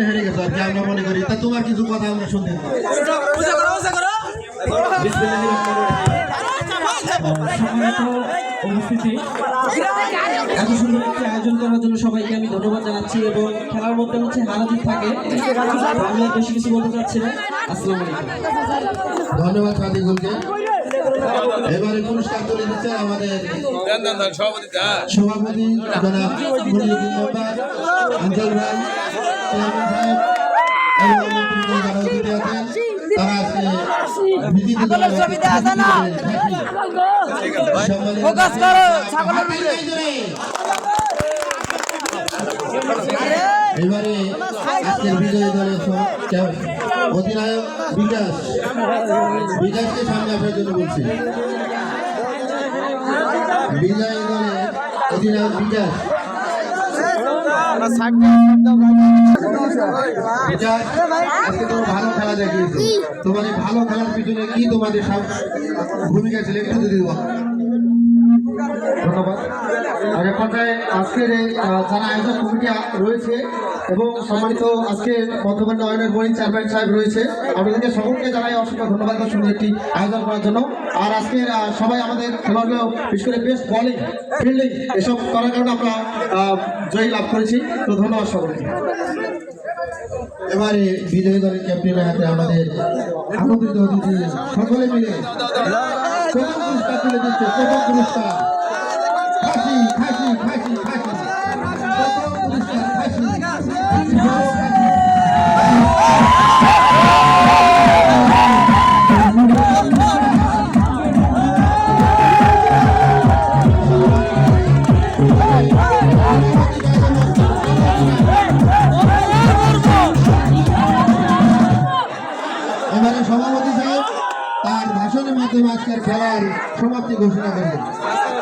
হেরে গেছো? আর কি আমরা মনে করি। তা তোমার কিছু কথা আমরা শুনতে উপস্থিতি এত সুন্দর একটি আয়োজন করার জন্য সবাইকে আমি ধন্যবাদ জানাচ্ছি এবং খেলার মধ্যে হচ্ছে হারাজিত থাকে। আমি আর বেশি কিছু বলতে চাচ্ছি না আসসালামু আলাইকুম। ধন্যবাদ এবারে পুরস্কার তুলে দিচ্ছে আমাদের সভাপতি জনাব আঞ্চল ভাই ছবিতে আছে না? ফোকাস করো ছাগলের। এবারে আজকের বিজয়ী দলের অধিনায়ক বিকাশ। বিকাশকে সামনে আসার জন্য বলছি। বিজয়ী দলের অধিনায়ক বিকাশ। আজকে তোমার ভালো খেলা দেখিয়েছো। এই ভালো খেলার পিছনে কি তোমাদের ভূমিকা ছিল একটু যদি ধন্যবাদ। আগে পর্যায়ে আজকের এই আহ, যারা আয়োজক কমিটি রয়েছে এবং সম্মানিত আজকে বর্তমান নয়নের বই চেয়ারম্যান সাহেব রয়েছে আপনাদেরকে সকলকে জানাই অসংখ্য ধন্যবাদ সুন্দর একটি আয়োজন করার জন্য। আর আজকের সবাই আমাদের খেলোয়াড়গুলো বিশেষ করে বেস্ট বলিং ফিল্ডিং এসব করার কারণে আমরা জয়ী লাভ করেছি। তো ধন্যবাদ সকলকে। এবারে বিজয়ী দলের ক্যাপ্টেনের হাতে আমাদের আমন্ত্রিত অতিথি সকলে মিলে। পুরস্কার তুলে দিচ্ছে পুরস্কার। খাসি খাসি, বড় খাসি। এবারে সভাপতি সাহেব তার ভাষণের মাধ্যমে আজকের খেলার সমাপ্তি ঘোষণা করবেন